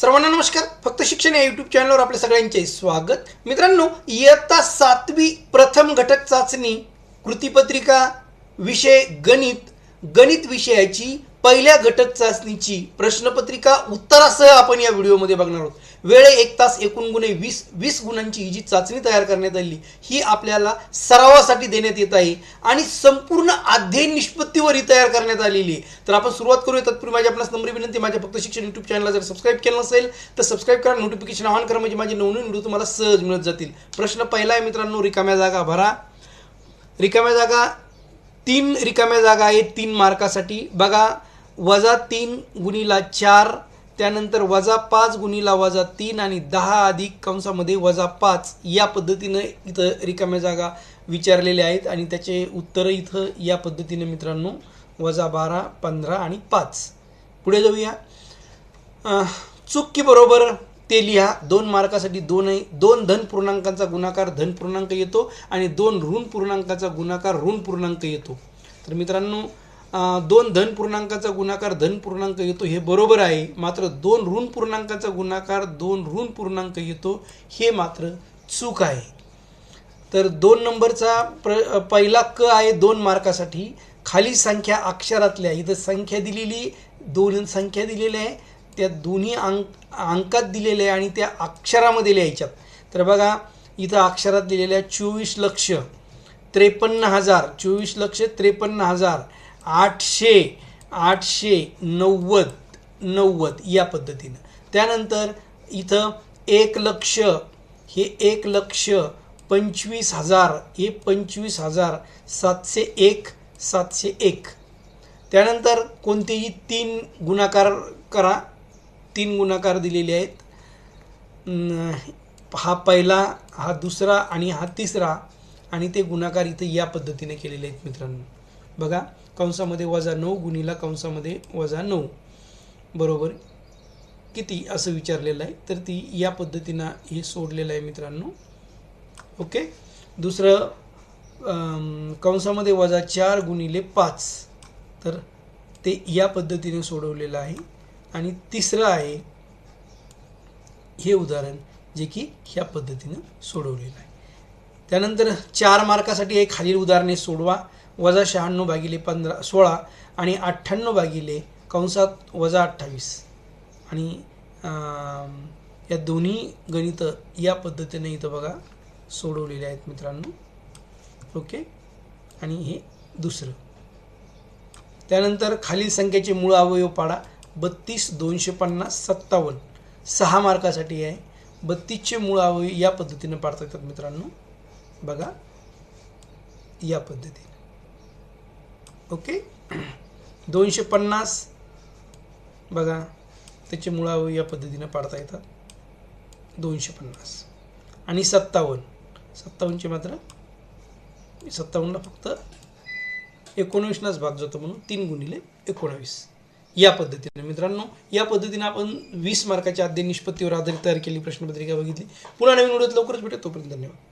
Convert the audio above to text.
सर्वांना नमस्कार. फक्त शिक्षण या यूट्यूब चॅनलवर आपल्या सगळ्यांचे स्वागत. मित्रांनो इयत्ता सातवी प्रथम घटक चाचणी कृतीपत्रिका विषय गणित गणित विषयाची पहिल्या घटक चाचणीची प्रश्नपत्रिका उत्तरासह आपण या व्हिडिओमध्ये बघणार आहोत. वेळ एक तास एकूण गुणे वीस वीस गुणांची ही जी चाचणी तयार करण्यात आली ही आपल्याला सरावासाठी देण्यात येत आहे आणि संपूर्ण अध्ययन निष्पत्तीवर ही तयार करण्यात आलेली आहे. तर आपण सुरुवात करूया. तत्पूर्वी माझ्या आपल्यास नम्र विनंती माझ्या फक्त शिक्षण युट्यूब चॅनलला जर सबस्क्राईब केलं नसेल तर सबस्क्राईब करा. नोटिफिकेशन ऑन करा म्हणजे माझे नवनवीन व्हिडिओ तुम्हाला सहज मिळत जातील. प्रश्न पहिला आहे मित्रांनो रिकाम्या जागा भरा. रिकाम्या जागा तीन रिकाम्या जागा आहेत तीन मार्कासाठी. बघा वजा तीन गुणीला चार त्यानंतर वजा पाच गुणीला वजा तीन आणि दहा अधिक कंसामध्ये वजा पाच या पद्धतीनं इथं रिकाम्या जागा विचारलेल्या आहेत आणि त्याचे उत्तरं इथं या पद्धतीने मित्रांनो वजा बारा पंधरा आणि पाच. पुढे जाऊया. अं, चूक बरोबर ते लिहा. दोन मार्कासाठी दोन आहे. दोन धन पूर्णांकांचा गुणाकार धन पूर्णांक येतो आणि दोन ऋण पूर्णांकाचा गुणाकार ऋण पूर्णांक येतो. तर मित्रांनो दोन धन पूर्णांकाचा गुणाकार धन पूर्णांक येतो हे बरोबर आहे. मात्र दोन ऋण पूर्णांकाचा गुणाकार दोन ऋण पूर्णांक येतो हे मात्र चूक आहे. तर दोन नंबरचा प्र पहिला क आहे दोन मार्कासाठी. खाली संख्या अक्षरातल्या इथं संख्या दिलेली दोन संख्या दिलेल्या आहे त्या दोन्ही अंक अंकात दिलेल्या आहे आणि त्या अक्षरामध्ये लिहायच्यात तर बघा इथं अक्षरात दिलेल्या चोवीस लक्ष त्रेपन्न हजार चोवीस लक्ष त्रेपन्न हजार आठशे आठशे नव्वद नव्वद या पद्धतीनं. त्यानंतर इथं एक लक्ष हे एक लक्ष पंचवीस हजार हे पंचवीस हजार सातशे एक सातशे एक. त्यानंतर कोणतेही तीन गुणाकार करा. तीन गुणाकार दिलेले आहेत. हा पहिला हा दुसरा आणि हा तिसरा आणि ते गुणाकार इथं या पद्धतीने केलेले आहेत मित्रांनो. बघा कंसामध्ये वजा नऊ गुणीला कंसामध्ये वजा नऊ. बरोबर? किती? असं विचारलेलं आहे. तर ती या पद्धतीनं हे सोडलेलं आहे मित्रांनो. ओके? दुसरं कंसामध्ये वजा चार गुणिले पाच. तर ते या पद्धतीने सोडवलेलं आहे. आणि तिसरं आहे हे उदाहरण जे की ह्या पद्धतीनं सोडवलेलं आहे. त्यानंतर चार मार्कासाठी हे खालील उदाहरणे सोडवा. वजा शहाण्णव भागिले पंधरा सोळा आणि अठ्ठ्याण्णव भागिले कंसात वजा अठ्ठावीस. आणि या दोन्ही गणितं या पद्धतीने इथं बघा सोडवलेले आहेत मित्रांनो. ओके? आणि हे दुसरं. त्यानंतर खालील संख्येचे मूळ अवयव पाडा. बत्तीस दोनशे पन्नास सत्तावन्न. सहा मार्कासाठी आहे. बत्तीसचे मूळ अवयव या पद्धतीनं पाडता येतात मित्रांनो. बघा या पद्धतीने. ओके? दोनशे पन्नास. बघा त्याचे मूळ या पद्धतीनं पाडता येतात. दोनशे पन्नास. आणि सत्तावन्न. सत्तावन्नचे मात्र सत्तावन्नला फक्त एकोणवीसनाच भाग जातो म्हणून तीन गुणिले एकोणावीस. या पद्धतीने मित्रांनो या पद्धतीने आपण वीस मार्काच्या अध्ययन निष्पत्तीवर आधारित तयार केली प्रश्नपत्रिका बघितली. पुन्हा नवीन व्हिडिओत लवकरच भेटेल तोपर्यंत धन्यवाद.